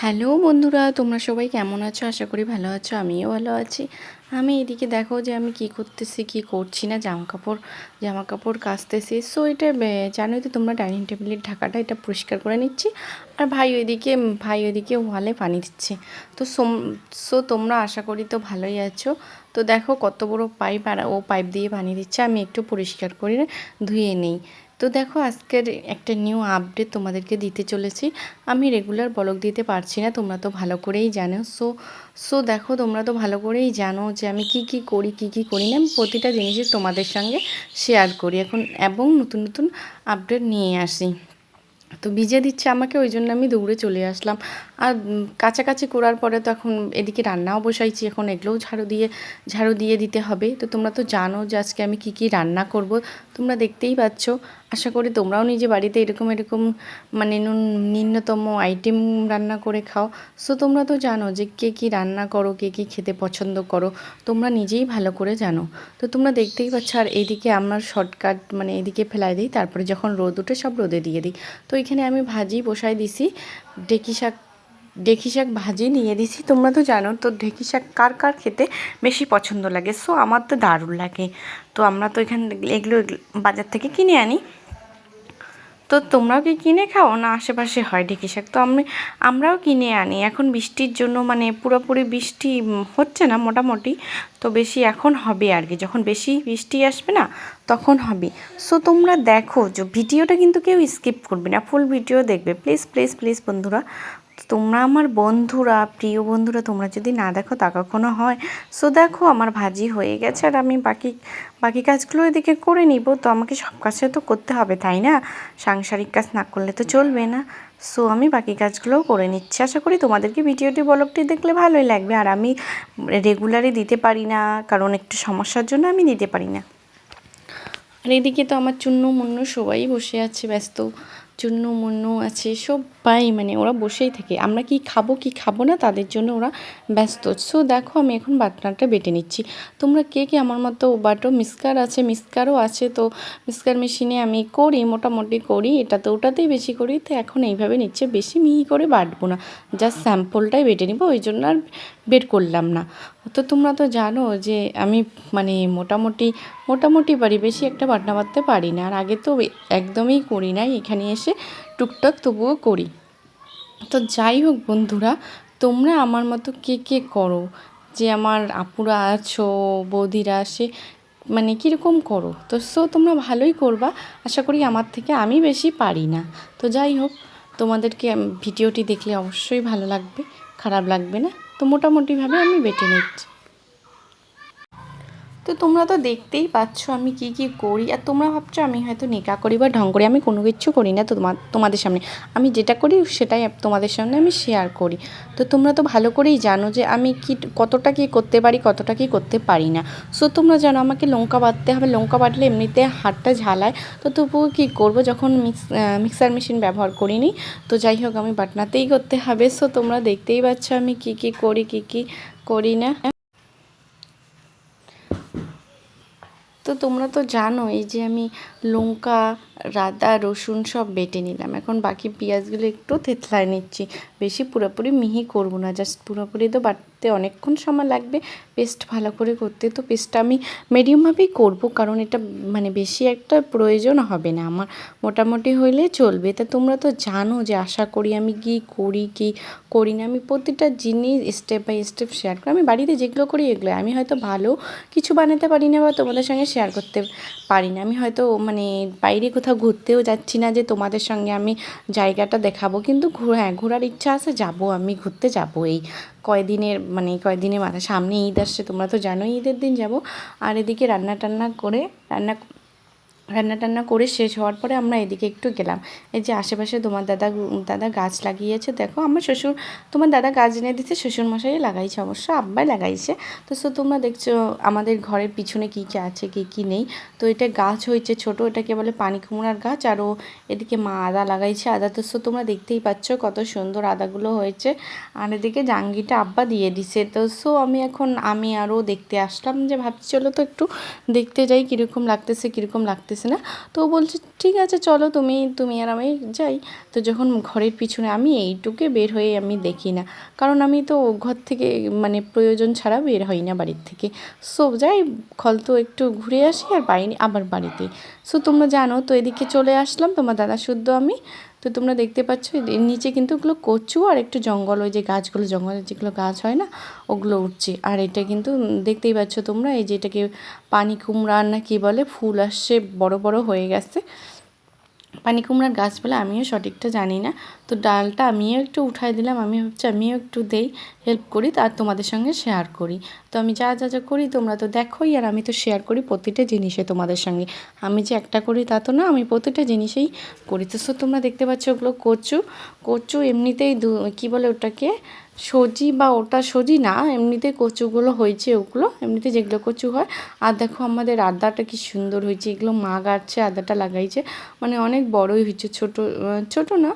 Hello বন্ধুরা, তোমরা সবাই কেমন আছো? আশা করি ভালো আছো, আমিও ভালো আছি। আমি এদিকে দেখো যে আমি কি করতেছি, কি করছি না জামা কাপড় জামা কাপড় কাচতেছি। সো এটা জানোই তো তোমরা ডাইনিং টেবিলের ঢাকাটা এটা পরিষ্কার করে নিচ্ছি আর ভাই ওইদিকে ভাই ওইদিকে ওয়ালে পানি দিচ্ছে। তো সো তোমরা আশা করি তো ভালোই আছো। তো দেখো কত বড় পাইপ আর ও পাইপ দিয়ে পানি দিচ্ছে, আমি একটু পরিষ্কার করে ধুয়ে নিই। তো দেখো, আজকের একটা নিউ আপডেট তোমাদেরকে দিতে চলেছি। আমি রেগুলার ব্লগ দিতে পারছি না, তোমরা তো ভালো করেই জানো। সো সো দেখো, তোমরা তো ভালো করেই জানো যে আমি কি কি করি, কি কি করি না, আমি প্রতিটা জিনিসই তোমাদের সঙ্গে শেয়ার করি। এখন এবং নতুন নতুন আপডেট নিয়ে আসি। তো ভিজে দিচ্ছে আমাকে, ওই জন্য আমি দৌড়ে চলে আসলাম। আর কাছাকাছি করার পরে তো এখন এদিকে রান্নাও বসাইছি, এখন এগুলোও ঝাড়ু দিয়ে ঝাড়ু দিয়ে দিতে হবে। তো তোমরা তো জানো যে আজকে আমি কি কি রান্না করব, তোমরা দেখতেই পাচ্ছ। আশা করি তোমরাও নিজে বাড়িতে এরকম এরকম মানে নিম্নতম আইটেম রান্না করে খাও। সো তোমরা তো জানো যে কে কী রান্না করো, কে কী খেতে পছন্দ করো, তোমরা নিজেই ভালো করে জানো। তো তোমরা দেখতেই পাচ্ছ, আর এইদিকে আমার শর্টকাট মানে এদিকে ফেলাই দিই, তারপরে যখন রোদ উঠে সব রোদে দিয়ে দিই। তো এখানে আমি ভাজি বসাই দিছি ডেকি শাক, ঢেঁকি শাক ভাজি নিয়ে দিছি। তোমরা তো জানো, তো ঢেঁকি শাক কার কার খেতে বেশি পছন্দ লাগে? সো আমার তো দারুণ লাগে। তো আমরা তো এখান, এগুলো বাজার থেকে কিনে আনি। তো তোমরাও কি কিনে খাও? না, আশেপাশে হয় ঢেঁকি শাক। তো আমি, আমরাও কিনে আনি। এখন বৃষ্টির জন্য মানে পুরোপুরি বৃষ্টি হচ্ছে না মোটামুটি। তো বেশি এখন হবে আর কি। যখন বেশি বৃষ্টি আসবে না, তখন হবে। সো তোমরা দেখো, যে ভিডিওটা কিন্তু কেউ স্কিপ করবে না। ফুল ভিডিও দেখবে। প্লিজ প্লিজ প্লিজ বন্ধুরা। তোমরা আমার বন্ধুরা, প্রিয় বন্ধুরা, তোমরা যদি না দেখো তা কখনো হয়। সো দেখো, আমার ভাজি হয়ে গেছে আর আমি বাকি বাকি কাজগুলো এদিকে করে নিব। তো আমাকে সব কাজে তো করতে হবে, তাই না? সাংসারিক কাজ না করলে তো চলবে না। সো আমি বাকি কাজগুলোও করে নিচ্ছি। আশা করি তোমাদেরকে ভিডিওটি ব্লগটি দেখলে ভালোই লাগবে। আর আমি রেগুলারই দিতে পারি না, কারণ একটু সমস্যার জন্য আমি দিতে পারি না। আর এদিকে তো আমার চুন্নু মুন্নু সবাই বসে আছে, ব্যস্ত। চুন্নু, মুন্নু আছে, সবাই মানে ওরা বসেই থাকে। আমরা কি খাব কি খাব না, তাদের জন্য ওরা ব্যস্ত। সো দেখো, আমি এখন বাটনাটা বেটে নিচ্ছি। তোমরা কে কে আমার মতো বাটো? মিসকার আছে, মিসকারও আছে। তো মিসকার মেশিনে আমি করি, মোটামুটি করি। এটা তো ওটাতেই বেশি করি। তো এখন এইভাবে নিচ্ছে। বেশি মিহি করে বাটবো না। জাস্ট স্যাম্পলটাই বেটে নিব। ওই জন্য আর বের করলাম না। তো তোমরা তো জানো যে আমি মানে মোটামুটি মোটামুটি পারি বেশি একটা বাটনা বাঁধতে পারি না। আর আগে তো একদমই করি নাই, এখানে এসে টুকটাক তবুও করি। তো যাই হোক বন্ধুরা, তোমরা আমার মতো কে কে করো? যে আমার আপুরা আছো, বৌদিরা আসে মানে কীরকম করো? তো সো তোমরা ভালোই করবা, আশা করি আমার থেকে আমি বেশি পারি না। তো যাই হোক, তোমাদেরকে ভিডিওটি দেখলে অবশ্যই ভালো লাগবে, খারাপ লাগবে না। তো মোটামুটিভাবে আমি বেটে নিচ্ছি। তো তোমরা তো দেখতেই পাচ্ছ আমি কি কি করি। আর তোমরা ভাবছ আমি হয়তো নেকা করি বা ঢং করি, আমি কোনো কিছু করি না তোমার তোমাদের সামনে। আমি যেটা করি সেটাই তোমাদের সামনে আমি শেয়ার করি। তো তোমরা তো ভালো করেই জানো যে আমি কি কতটা কি করতে পারি, কতটা কি করতে পারি না। সো তোমরা জানো আমাকে লঙ্কা বাটতে হবে। লঙ্কা বাটলে এমনিতে হাতটা ঝালায়। তো তবুও কী করব যখন মিক্স মিক্সার মেশিন ব্যবহার করিনি, তো যাই হোক আমি বাটনাতেই করতে হবে। সো তোমরা দেখতেই পাচ্ছ আমি কি কি করি, কি কি করি না। তো তোমরা তো জানোই যে আমি লঙ্কা রাদা, রসুন সব বেটে নিলাম। এখন বাকি পেঁয়াজগুলো একটু থেতলায় নিচ্ছি। বেশি পুরোপুরি মিহি করব না, জাস্ট পুরোপুরি তো বাটতে অনেকক্ষণ সময় লাগবে। পেস্ট ভালো করে করতে, তো পেস্টটা আমি মিডিয়ামভাবেই করব, কারণ এটা মানে বেশি একটা প্রয়োজন হবে না আমার। মোটামুটি হইলে চলবে। তা তোমরা তো জানো যে আশা করি আমি কি করি কি করি না। আমি প্রতিটা জিনিস স্টেপ বাই স্টেপ শেয়ার করি। আমি বাড়িতে যেগুলো করি এগুলো আমি হয়তো ভালো কিছু বানাতে পারি না বা তোমাদের সঙ্গে শেয়ার করতে পারি না। আমি হয়তো মানে বাইরে কোথাও ঘুরতেও যাচ্ছি না যে তোমাদের সঙ্গে আমি জায়গাটা দেখাবো। কিন্তু হ্যাঁ ঘোরার ইচ্ছা আছে, যাব আমি, ঘুরতে যাব এই কয়দিনের মানে কয়দিনের মাথা। সামনে ঈদ আসছে, তোমরা তো জানোই ঈদের দিন যাব। আর এদিকে রান্না টান্না করে, রান্না রান্না টান্না করে শেষ হওয়ার পরে আমরা এদিকে একটু গেলাম। এই যে আশেপাশে তোমার দাদা দাদা গাছ লাগিয়েছে, দেখো আমার শ্বশুর, তোমার দাদা গাছ এনে দিচ্ছে শ্বশুর মশাই লাগাইছে অবশ্য, আব্বাই লাগাইছে। তো সো তোমরা দেখছ আমাদের ঘরের পিছনে কী কী আছে, কী কী নেই। তো এটা গাছ হয়েছে ছোট, এটাকে বলে পানি কুমড়ার গাছ, আর ও এদিকে মা আদা লাগাইছে, আদা তো সো তোমরা দেখতেই পাচ্ছ কত সুন্দর আদাগুলো হয়েছে। আর এদিকে জাঙ্গিটা আব্বা দিয়ে দিছে। তো সো আমি এখন, আমি আরও দেখতে আসলাম যে ভাবছি, চলো তো একটু দেখতে যাই, কীরকম লাগতেছে কীরকম লাগতেছে লাগতেছে না? তো বলছে, ঠিক আছে, চলো তুমি তুমি আর আমি যাই। তো যখন ঘরের পিছনে আমি এইটুকে বের হয়ে আমি দেখি না। কারণ আমি তো ঘর থেকে মানে প্রয়োজন ছাড়া বের হই না বাড়ির থেকে। সো যাই, খল তো একটু ঘুরে আসি আর বাইরে আবার বাড়িতে সো তোমরা জানো, তো এদিকে চলে আসলাম, তোমার দাদা শুদ্ধ আমি। তো তোমরা দেখতে পাচ্ছ এর নিচে কিন্তু ওগুলো কচু আর একটু জঙ্গল, ওই যে গাছগুলো, জঙ্গলের যেগুলো গাছ হয় না, ওগুলো উঠছে। আর এটা কিন্তু দেখতেই পাচ্ছ তোমরা, এই যে এটাকে পানি কুমড়া না কি বলে, ফুল আসছে, বড় বড় হয়ে গেছে। পানি কুমড়ার গাছ বলে আমিও সঠিকটা জানি না। তো ডালটা আমিও একটু উঠাই দিলাম, আমি হচ্ছে আমিও একটু দেই হেল্প করি আর তোমাদের সঙ্গে শেয়ার করি। তো আমি যা যা যা করি তোমরা তো দেখোই আর আমি তো শেয়ার করি প্রতিটা জিনিসে তোমাদের সঙ্গে। আমি যে একটা করি তা তো না, আমি প্রতিটা জিনিসেই করি। তো সো তোমরা দেখতে পাচ্ছ ওগুলো কচু। কচু এমনিতেই কী বলে ওটাকে? সজি বা ওটা সজি না, এমনিতে কচুগুলো হয়েছে ওগুলো, এমনিতে যেগুলো কচু হয়। আর দেখো আমাদের আদাটা কি সুন্দর হয়েছে, এগুলো মা গাড়ছে আদাটা লাগাইছে। মানে অনেক বড়ই হয়েছে, ছোটো ছোটো না,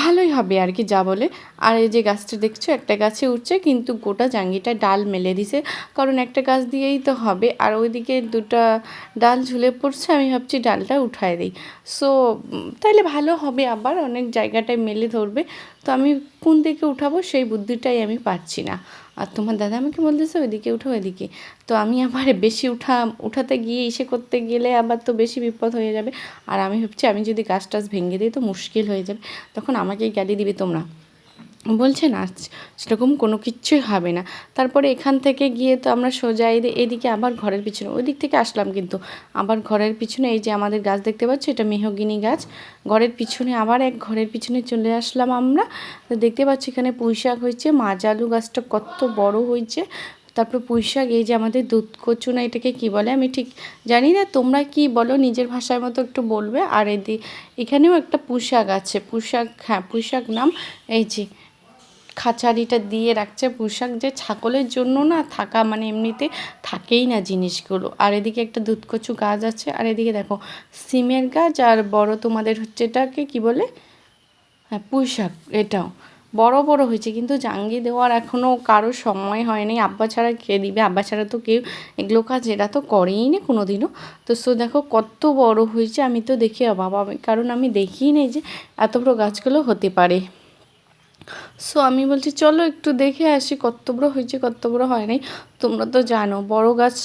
ভালোই হবে আর কি যা বলে। আর এই যে গাছটা দেখছ, একটা গাছে উঠছে, কিন্তু গোটা জাঙ্গিটা ডাল মেলে দিছে। কারণ একটা গাছ দিয়েই তো হবে, আর ওইদিকে দুটা ডাল ঝুলে পড়ছে, আমি ভাবছি ডালটা উঠায় দিই। সো তাইলে ভালো হবে আবার, অনেক জায়গাটায় মেলে ধরবে। তো আমি কোন দিকে উঠাবো সেই বুদ্ধিটাই আমি পাচ্ছি না। আর তোমার দাদা আমাকে বলতেছে, ওইদিকে উঠো, ওইদিকে। তো আমি আবার বেশি উঠা, উঠাতে গিয়ে ইসে করতে গেলে আবার তো বেশি বিপদ হয়ে যাবে। আর আমি ভাবছি, আমি যদি গাছ টাছ ভেঙে দিই তো মুশকিল হয়ে যাবে। তখন আমাকেই গালি দিবে তোমরা। বলছে না সেরকম কোনো কিচ্ছুই হবে না। তারপরে এখান থেকে গিয়ে তো আমরা সোজা এদি- এদিকে আবার ঘরের পিছনে ওই দিক থেকে আসলাম কিন্তু আবার ঘরের পিছনে এই যে আমাদের গাছ দেখতে পাচ্ছ, এটা মেহগিনি গাছ। ঘরের পিছনে আবার এক ঘরের পিছনে চলে আসলাম আমরা। দেখতে পাচ্ছি এখানে পুঁইশাক হয়েছে মাজালু গাছটা কত বড় হয়েছে। তারপর পুঁইশাক এই যে আমাদের দুধ কচু না এটাকে কি বলে আমি ঠিক জানি না। তোমরা কি বলো, নিজের ভাষার মতো একটু বলবে। আর এদি, এখানেও একটা পুঁই শাক আছে, পুঁই শাক হ্যাঁ পুঁই শাক নাম, এই যে খাঁচারিটা দিয়ে রাখছে পোশাক যে ছাগলের জন্য না থাকা মানে এমনিতে থাকেই না জিনিসগুলো। আর এদিকে একটা দুধকচু গাছ আছে, আর এদিকে দেখো সিমের গাছ, আর বড় তোমাদের হচ্ছে এটাকে কি বলে? হ্যাঁ পুঁই শাক এটাও। বড় বড় হয়েছে, কিন্তু জাঙ্গি দেওয়ার এখনও কারও সময় হয়নি। আব্বা ছাড়া কে দিবে? আব্বা ছাড়া তো কেউ এগুলো কাজ এরা তো করেই না কোনো দিনও তো সো দেখো কত বড় হয়েছে, আমি তো দেখি আমি কারণ আমি দেখিই নেই যে এত বড় গাছগুলো হতে পারে। সো আমি বলছি, চলো একটু দেখে আসি কত বড় হয়েছে, কত বড় হয় নাই। তোমরা তো জানো, বড় গাছ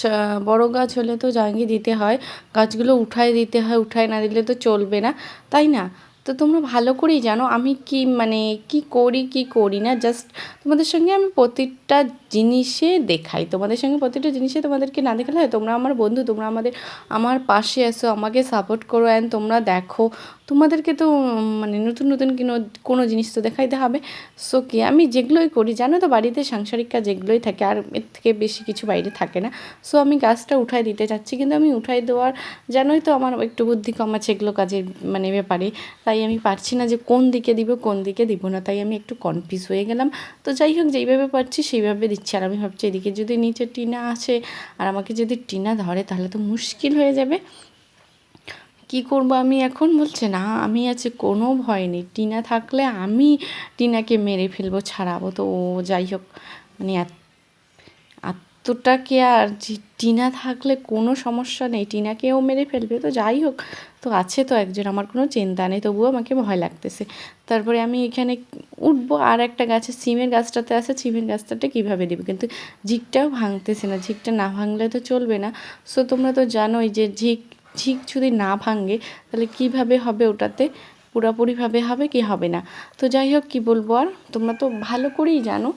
বড় গাছ হলে তো জাঙ্গি দিতে হয়। গাছগুলো উঠায় দিতে হয়, উঠায় না দিলে তো চলবে না, তাই না? তো তোমরা ভালো করেই জানো, আমি কি মানে কি করি কি করি না জাস্ট তোমাদের সঙ্গে আমি প্রতিটা জিনিসে দেখাই। তোমাদের সঙ্গে প্রতিটা জিনিসে তোমাদেরকে না দেখালে হয়, তোমরা আমার বন্ধু, তোমরা আমাদের, আমার পাশে এসো আমাকে সাপোর্ট করো অ্যান্ড তোমরা দেখো। তোমাদেরকে তো মানে নতুন নতুন কোনো কোনো জিনিস তো দেখাইতে হবে। সো কি, আমি যেগুলোই করি, জানো তো বাড়িতে সাংসারিক কাজ যেগুলোই থাকে, আর এর থেকে বেশি কিছু বাইরে থাকে না। সো আমি গাছটা উঠাই দিতে চাচ্ছি, কিন্তু আমি উঠাই দেওয়ার, জানোই তো আমার একটু বুদ্ধি কম আছে এগুলো কাজের মানে ব্যাপারে। তাই আমি পারছি না যে কোন দিকে দিব, কোন দিকে দিব না, তাই আমি একটু কনফিউজ হয়ে গেলাম। তো যাই হোক, যেইভাবে পারছি সেইভাবে দিচ্ছি। আর আমি ভাবছি এদিকে যদি নিচে টিনা আসে, আর আমাকে যদি টিনা ধরে, তাহলে তো মুশকিল হয়ে যাবে। কি করব আমি এখন? বলছে, না, আমি আছি, কোনো ভয় নেই। টিনা থাকলে আমি টিনাকে মেরে ফেলব, ছাড়াবো। তো ও যাই হোক মানে এত- এতটাকে আর টিনা থাকলে কোনো সমস্যা নেই, টিনাকেও মেরে ফেলবে। তো যাই হোক, তো আছে তো একজন, আমার কোনো চিন্তা নেই, তবুও আমাকে ভয় লাগতেছে। তারপরে আমি এখানে উঠবো, আর একটা গাছে, সিমের গাছটাতে আছে, সিমের গাছটাতে কীভাবে দেবে? কিন্তু ঝিকটাও ভাঙতেছে না, ঝিকটা না ভাঙলে তো চলবে না। সো তোমরা তো জানোই যে ঝিক ঝিক যদি না ভাঙে, তাহলে কীভাবে হবে ওটাতে? পুরোপুরিভাবে হবে কি হবে না? তো যাই হোক, কী বলব আর? তোমরা তো ভালো করেই জানো।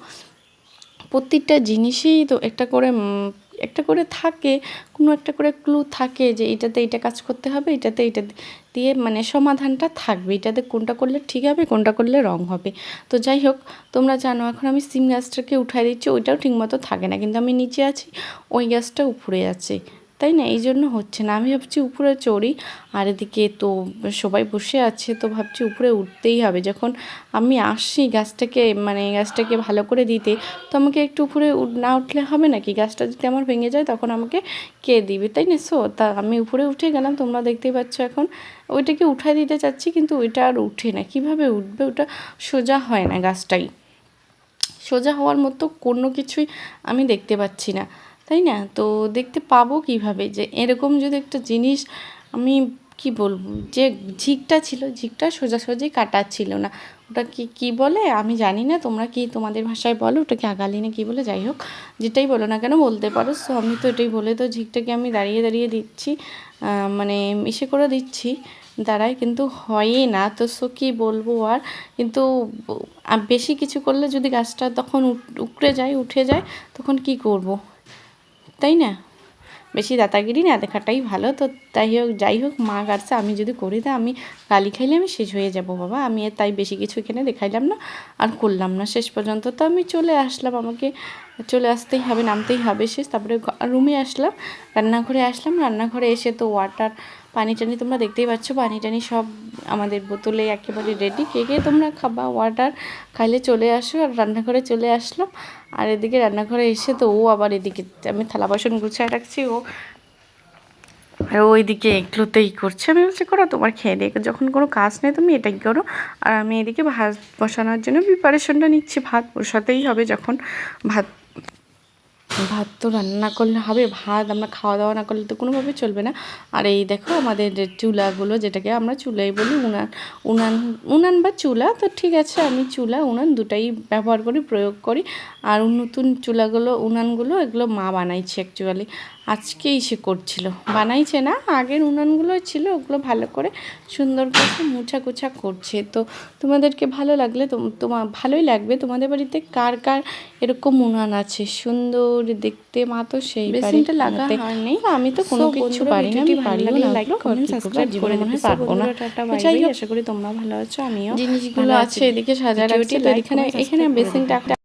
প্রত্যেকটা জিনিসেই তো একটা করে একটা করে থাকে, কোনো একটা করে ক্লু থাকে যে এটাতে এটা কাজ করতে হবে, এটাতে এটা দিয়ে মানে সমাধানটা থাকবে। এটাতে কোনটা করলে ঠিক হবে, কোনটা করলে রং হবে। তো যাই হোক, তোমরা জানো এখন আমি সিম গাছটাকে উঠাই দিচ্ছি, ওইটাও ঠিকমতো থাকে না। কিন্তু আমি নিচে আছি, ওই গাছটা উপরে আছে। তাই না? এই জন্য হচ্ছে না। আমি ভাবছি উপরে চড়ি, আর এদিকে তো সবাই বসে আছে, তো ভাবছি উপরে উঠতেই হবে। যখন আমি আসি গাছটাকে মানে গাছটাকে ভালো করে দিতে, তো আমাকে একটু উপরে না উঠলে হবে নাকি গাছটা যদি আমার ভেঙে যায়, তখন আমাকে কে দিবে? তাই না সো? তা আমি উপরে উঠে গেলাম, তোমরা দেখতেই পাচ্ছ এখন। ওইটাকে উঠাই দিতে চাচ্ছি, কিন্তু ওইটা আর উঠে না। কীভাবে উঠবে? ওটা সোজা হয় না গাছটাই। সোজা হওয়ার মতো কোনো কিছুই আমি দেখতে পাচ্ছি না। তাই না? তো দেখতে পাবো কীভাবে যে এরকম যদি একটা জিনিস আমি কি বলব? যে ঝিকটা ছিল, ঝিকটা সোজাসুজি কাটা ছিল না। ওটা কি কি বলে? আমি জানি না, তোমরা কি তোমাদের ভাষায় বলো? ওটাকে আগালি না কি বলে? যাই হোক, যেটাই বলো না কেন বলতে পারো। সো আমি তো এটাই বলে তো ঝিকটাকে আমি দাঁড়িয়ে দাঁড়িয়ে দিচ্ছি মানে ইসে করে দিচ্ছি। দাঁড়ায় কিন্তু হয়ই না। তো সো কী বলব আর? কিন্তু বেশি কিছু করলে যদি গাছটা তখন উকড়ে যায়, উঠে যায়, তখন কি করব? তাই না? বেশি দাতাগিরি না, দেখাটাই ভালো। তো তাই হোক, যাই হোক, মা গাড়ছে আমি যদি করি তা আমি গালি খাইলে আমি শেষ হয়ে যাব বাবা। আমি আর তাই বেশি কিছু এখানে দেখাইলাম না, আর করলাম না। শেষ পর্যন্ত তো আমি চলে আসলাম, আমাকে চলে আসতেই হবে, নামতেই হবে শেষ। তারপরে রুমে আসলাম, রান্নাঘরে আসলাম। রান্নাঘরে এসে তো ওয়াটার পানি টানি তোমরা দেখতেই পাচ্ছ পানি টানি সব আমাদের বোতলে একেবারে রেডি কে কে তোমরা খাবা ওয়াটার খাইলে চলে আসো, আর রান্নাঘরে চলে আসলাম। আর এদিকে রান্নাঘরে এসে তো ও আবার এদিকে, আমি থালা বাসন গুছিয়ে রাখছি, ও আর ওইদিকে এগুলোতেই করছে। আমি বলছি, করো তোমার খেয়ে দিয়ে, যখন কোনো কাজ নেই তুমি এটাই করো। আর আমি এদিকে ভাত বসানোর জন্য প্রিপারেশনটা নিচ্ছি, ভাত বসাতেই হবে যখন। ভাত ভাত তো রান্না করলে হবে, ভাত আমরা খাওয়া দাওয়া না করলে তো কোনোভাবে চলবে না। আর এই দেখো আমাদের চুলাগুলো, যেটাকে আমরা চুলাই বলি উনান উনান উনান বা চুলা, তো ঠিক আছে আমি চুলা, উনান দুটাই ব্যবহার করি, প্রয়োগ করি। আর নতুন চুলাগুলো, উনানগুলো, এগুলো মা বানাইছে অ্যাকচুয়ালি আজকেই সে করছিল। বানাইছে না আগের উনানগুলো ছিল ওগুলো ভালো করে সুন্দর করে মুছা কুছা করছে। তো তোমাদেরকে ভালো লাগলে তোম- তোমার ভালোই লাগবে। তোমাদের বাড়িতে কার কার এরকম উনান আছে? সুন্দর দেখতে মা তো সেই বেসিনটা লাগা হয়নি। আমি তো কোনো কিছু পারি না পারিও না লাইক কমেন্ট সাবস্ক্রাইব করে হয় পারব না। যাই হোক আশা করি তোমরা ভালো আছো আমিও জিনিসগুলো আছে। এদিকে সাজা রাখছি তো এখানে এখানে বেসিনটা